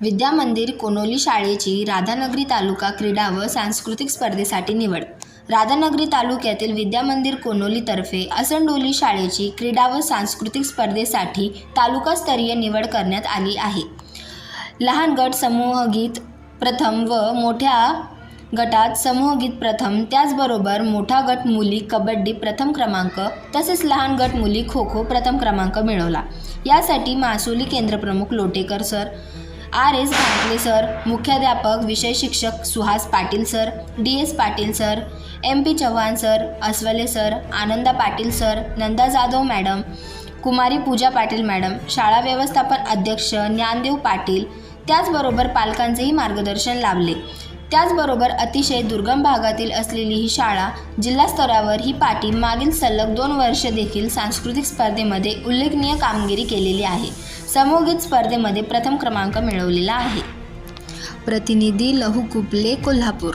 विद्या मंदिर कोनोली शाळेची राधानगरी तालुका क्रीडा व सांस्कृतिक स्पर्धेसाठी निवड. राधानगरी तालुक्यातील विद्या मंदिर कोनोलीतर्फे असंडोली शाळेची क्रीडा व सांस्कृतिक स्पर्धेसाठी तालुकास्तरीय निवड करण्यात आली आहे. लहान गट समूहगीत प्रथम व मोठ्या गटात समूहगीत प्रथम त्याचबरोबर मोठा गट मुली कबड्डी प्रथम क्रमांक तसेच लहान गट मुली खो खो प्रथम क्रमांक मिळवला. यासाठी Masoli केंद्रप्रमुख Lotekar sir R S Ghatle sir मुख्याध्यापक विषय शिक्षक Suhas Patil sir D S Patil sir M P Chavan sir Aswale sir Ananda Patil sir Nanda Jadhav madam Kumari Pooja Patil madam शाळा व्यवस्थापन अध्यक्ष ज्ञानदेव पाटील त्याचबरोबर पालकांचेही मार्गदर्शन लाभले. त्याचबरोबर अतिशय दुर्गम भागातील असलेली ही शाळा जिल्हा स्तरावर ही पाटी मागील सलग दोन वर्ष देखील सांस्कृतिक स्पर्धेमध्ये उल्लेखनीय कामगिरी केलेली आहे. समूहगीत स्पर्धेमध्ये प्रथम क्रमांक मिळवलेला आहे. प्रतिनिधी लहू कुपले कोल्हापूर.